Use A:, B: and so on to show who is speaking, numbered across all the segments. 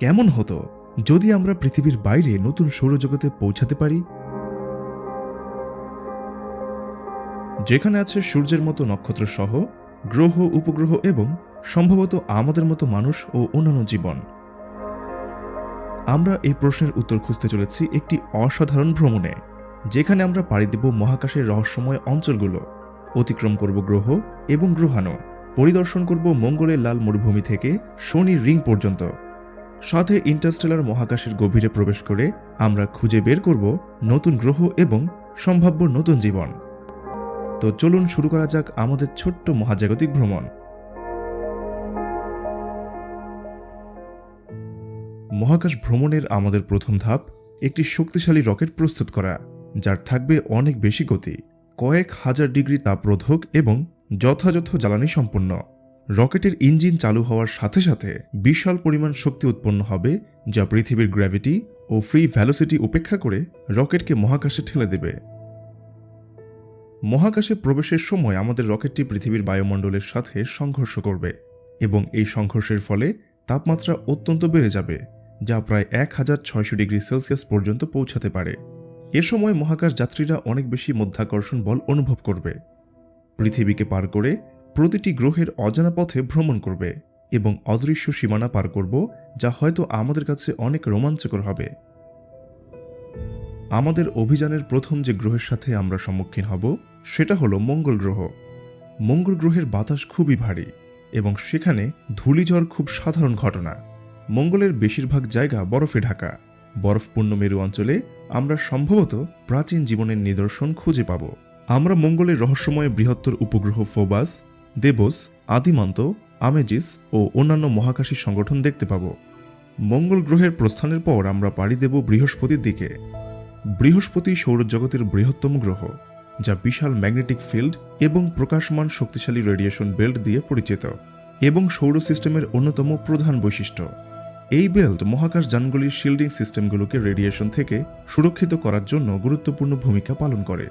A: কেমন হতো যদি আমরা পৃথিবীর বাইরে নতুন সৌরজগতে পৌঁছাতে পারি? যেখানে আছে সূর্যের মতো নক্ষত্র সহ গ্রহ, উপগ্রহ এবং সম্ভবত আমাদের মতো মানুষ ও অন্যান্য জীবন। আমরা এই প্রশ্নের উত্তর খুঁজতে চলেছি একটি অসাধারণ ভ্রমণে, যেখানে আমরা পাড়ি দেব মহাকাশের রহস্যময় অঞ্চলগুলো। অতিক্রম করব গ্রহ এবং গ্রহাণু, পরিদর্শন করব মঙ্গলের লাল মরুভূমি থেকে শনির রিং পর্যন্ত। সাথে ইন্টারস্টেলার মহাকাশের গভীরে প্রবেশ করে আমরা খুঁজে বের করব নতুন গ্রহ এবং সম্ভাব্য নতুন জীবন। তো চলুন শুরু করা যাক আমাদের ছোট্ট মহাজাগতিক ভ্রমণ। মহাকাশ ভ্রমণের আমাদের প্রথম ধাপ, একটি শক্তিশালী রকেট প্রস্তুত করা, যার থাকবে অনেক বেশি গতি, কয়েক হাজার ডিগ্রি তাপরোধক এবং যথাযথ জ্বালানি সম্পন্ন। রকেটের ইঞ্জিন চালু হওয়ার সাথে সাথে বিশাল পরিমাণ শক্তি উৎপন্ন হবে, যা পৃথিবীর গ্র্যাভিটি ও ফ্রি ভ্যালোসিটি উপেক্ষা করে রকেটকে মহাকাশে ঠেলে দেবে। মহাকাশে প্রবেশের সময় আমাদের রকেটটি পৃথিবীর বায়ুমণ্ডলের সাথে সংঘর্ষ করবে এবং এই সংঘর্ষের ফলে তাপমাত্রা অত্যন্ত বেড়ে যাবে, যা প্রায় এক হাজার ছয়শো ডিগ্রি সেলসিয়াস পর্যন্ত পৌঁছাতে পারে। এ সময় মহাকাশ যাত্রীরা অনেক বেশি মধ্যাকর্ষণ বল অনুভব করবে। পৃথিবীকে পার করে প্রতিটি গ্রহের অজানা পথে ভ্রমণ করবে এবং অদৃশ্য সীমানা পার করব, যা হয়তো আমাদের কাছে অনেক রোমাঞ্চকর হবে। আমাদের অভিযানের প্রথম যে গ্রহের সাথে আমরা সম্মুখীন হব, সেটা হলো মঙ্গল গ্রহ। মঙ্গল গ্রহের বাতাস খুবই ভারী এবং সেখানে ধূলিঝড় খুব সাধারণ ঘটনা। মঙ্গলের বেশিরভাগ জায়গা বরফে ঢাকা। বরফপূর্ণ মেরু অঞ্চলে আমরা সম্ভবত প্রাচীন জীবনের নিদর্শন খুঁজে পাব। আমরা মঙ্গলের রহস্যময় বৃহত্তর উপগ্রহ ফোবাস দেবস, আদিমান্ত, আমেজিস ও অন্যান্য মহাকাশী সংগঠন দেখতে পাব। মঙ্গল গ্রহের প্রস্থানের পর আমরা পাড়ি দেব বৃহস্পতির দিকে। বৃহস্পতি সৌরজগতের বৃহত্তম গ্রহ, যা বিশাল ম্যাগনেটিক ফিল্ড এবং প্রকাশমান শক্তিশালী রেডিয়েশন বেল্ট দিয়ে পরিচিত এবং সৌর সিস্টেমের অন্যতম প্রধান বৈশিষ্ট্য। এই বেল্ট মহাকাশ যানগুলির শিল্ডিং সিস্টেমগুলোকে রেডিয়েশন থেকে সুরক্ষিত করার জন্য গুরুত্বপূর্ণ ভূমিকা পালন করে।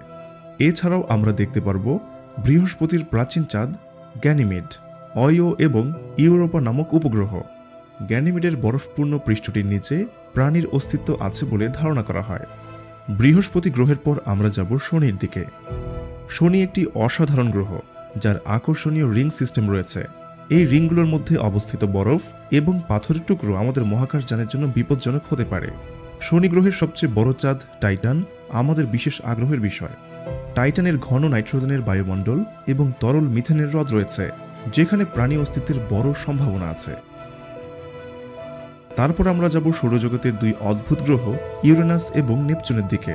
A: এছাড়াও আমরা দেখতে পারব বৃহস্পতির প্রাচীন চাঁদ গ্যানিমিড, অয়ো এবং ইউরোপা নামক উপগ্রহ। গ্যানিমিডের বরফপূর্ণ পৃষ্ঠটির নিচে প্রাণীর অস্তিত্ব আছে বলে ধারণা করা হয়। বৃহস্পতি গ্রহের পর আমরা যাব শনির দিকে। শনি একটি অসাধারণ গ্রহ, যার আকর্ষণীয় রিং সিস্টেম রয়েছে। এই রিংগুলোর মধ্যে অবস্থিত বরফ এবং পাথরের টুকরো আমাদের মহাকাশ যানের জন্য বিপজ্জনক হতে পারে। শনি গ্রহের সবচেয়ে বড় চাঁদ টাইটান আমাদের বিশেষ আগ্রহের বিষয়। টাইটানের ঘন নাইট্রোজেনের বায়ুমণ্ডল এবং তরল মিথেনের হ্রদ রয়েছে, যেখানে প্রাণী অস্তিত্বের বড় সম্ভাবনা আছে। তারপর আমরা যাব সৌরজগতের দুই অদ্ভুত গ্রহ, ইউরেনাস এবং নেপচুনের দিকে।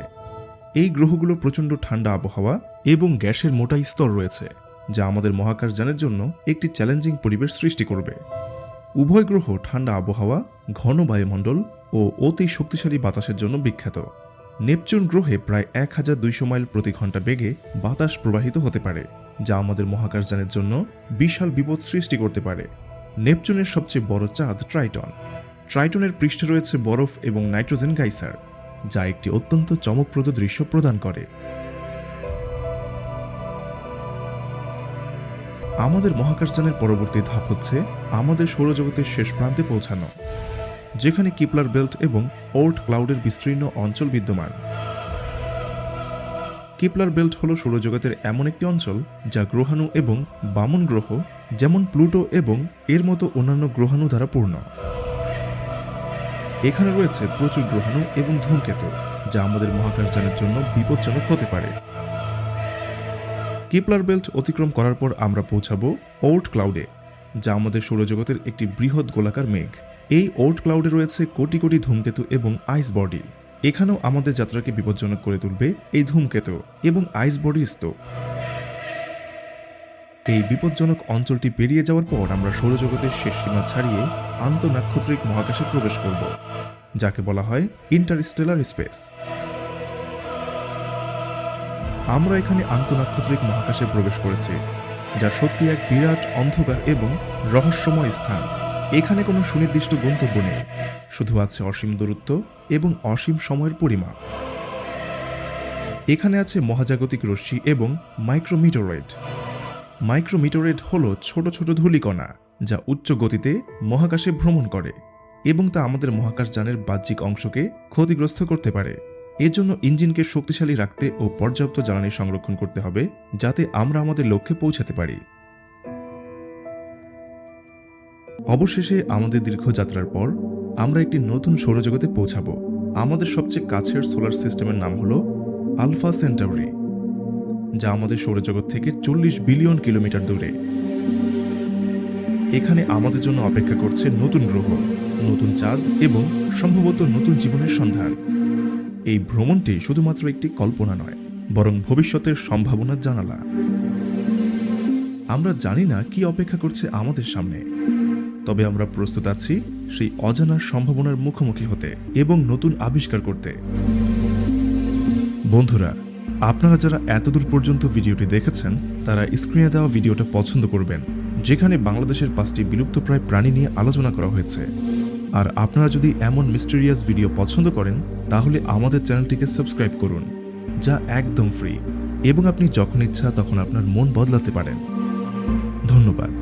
A: এই গ্রহগুলো প্রচণ্ড ঠান্ডা আবহাওয়া এবং গ্যাসের মোটা স্তর রয়েছে, যা আমাদের মহাকাশযানের জন্য একটি চ্যালেঞ্জিং পরিবেশ সৃষ্টি করবে। উভয় গ্রহ ঠান্ডা আবহাওয়া, ঘন বায়ুমণ্ডল ও অতি শক্তিশালী বাতাসের জন্য বিখ্যাত। নেপচুন গ্রহে প্রায় এক হাজার দুইশো মাইল প্রতি ঘণ্টা বেগে বাতাস প্রবাহিত হতে পারে, যা আমাদের মহাকাশযানের জন্য বিশাল বিপদ সৃষ্টি করতে পারে। নেপচুনের সবচেয়ে বড় চাঁদ ট্রাইটন। ট্রাইটনের পৃষ্ঠে রয়েছে বরফ এবং নাইট্রোজেন গাইসার, যা একটি অত্যন্ত চমকপ্রদ দৃশ্য প্রদান করে। আমাদের মহাকাশযানের পরবর্তী ধাপ হচ্ছে আমাদের সৌরজগতের শেষ প্রান্তে পৌঁছানো। যেখানে কিপলার বেল্ট এবং ওর্ট ক্লাউডের বিস্তীর্ণ অঞ্চল বিদ্যমান। কিপলার বেল্ট হল সৌরজগতের এমন একটি অঞ্চল যা গ্রহাণু এবং বামন গ্রহ, যেমন প্লুটো এবং এর মতো অন্যান্য গ্রহাণু দ্বারা পূর্ণ। এখানে রয়েছে প্রচুর গ্রহাণু এবং ধূমকেতু, যা আমাদের মহাকাশযানের জন্য বিপজ্জনক হতে পারে। কিপলার বেল্ট অতিক্রম করার পর আমরা পৌঁছাবো ওর্ট ক্লাউডে, যা আমাদের সৌরজগতের একটি বৃহৎ গোলাকার মেঘ। এই ওর্ট ক্লাউডে রয়েছে কোটি কোটি ধূমকেতু এবং আইস বডি এখানেও আমাদের যাত্রাকে বিপজ্জনক করে তুলবে এই ধূমকেতু এবং আইস বডি স্তূপ। এই বিপজ্জনক অঞ্চলটি পেরিয়ে যাওয়ার পর আমরা সৌরজগতের শেষ সীমা ছাড়িয়ে আন্তঃনাক্ষত্রিক মহাকাশে প্রবেশ করব, যাকে বলা হয় ইন্টারস্টেলার স্পেস আমরা এখানে আন্তঃনাক্ষত্রিক মহাকাশে প্রবেশ করেছি যা সত্যি এক বিরাট অন্ধকার এবং রহস্যময় স্থান। এখানে কোনো সুনির্দিষ্ট গন্তব্য নেই। শুধু আছে অসীম দূরত্ব এবং অসীম সময়ের পরিমাপ। এখানে আছে মহাজাগতিক রশ্মি এবং মাইক্রোমিটোরয়েড। মাইক্রোমিটোরেড হল ছোট ছোট ধূলিকণা যা উচ্চ গতিতে মহাকাশে ভ্রমণ করে এবং তা আমাদের মহাকাশযানের বাহ্যিক অংশকে ক্ষতিগ্রস্ত করতে পারে। এর জন্য ইঞ্জিনকে শক্তিশালী রাখতে ও পর্যাপ্ত জ্বালানি সংরক্ষণ করতে হবে যাতে আমরা আমাদের লক্ষ্যে পৌঁছাতে পারি। অবশেষে আমাদের দীর্ঘ যাত্রার পর আমরা একটি নতুন সৌরজগতে পৌঁছাব। আমাদের সবচেয়ে কাছের সোলার সিস্টেমের নাম হলো আলফা সেন্টাউরি, যা আমাদের সৌরজগৎ থেকে চল্লিশ বিলিয়ন কিলোমিটার দূরে। এখানে আমাদের জন্য অপেক্ষা করছে নতুন গ্রহ, নতুন চাঁদ এবং সম্ভবত নতুন জীবনের সন্ধান। এই ভ্রমণটি শুধুমাত্র একটি কল্পনা নয়, বরং ভবিষ্যতের সম্ভাবনার জানালা। আমরা জানি না কি অপেক্ষা করছে আমাদের সামনে। তবে আমরা প্রস্তুত আছি সেই অজানার সম্ভাবনার মুখোমুখি হতে এবং নতুন আবিষ্কার করতে। বন্ধুরা, আপনারা যারা এতদূর পর্যন্ত ভিডিওটি দেখেছেন, তারা স্ক্রিনে দেওয়া ভিডিওটা পছন্দ করবেন, যেখানে বাংলাদেশের পাঁচটি বিলুপ্তপ্রায় প্রাণী নিয়ে আলোচনা করা হয়েছে। আর আপনারা যদি এমন মিস্টেরিয়াস ভিডিও পছন্দ করেন, তাহলে আমাদের চ্যানেলটিকে সাবস্ক্রাইব করুন, যা একদম ফ্রি এবং আপনি যখন ইচ্ছা তখন আপনার মন বদলাতে পারেন। ধন্যবাদ।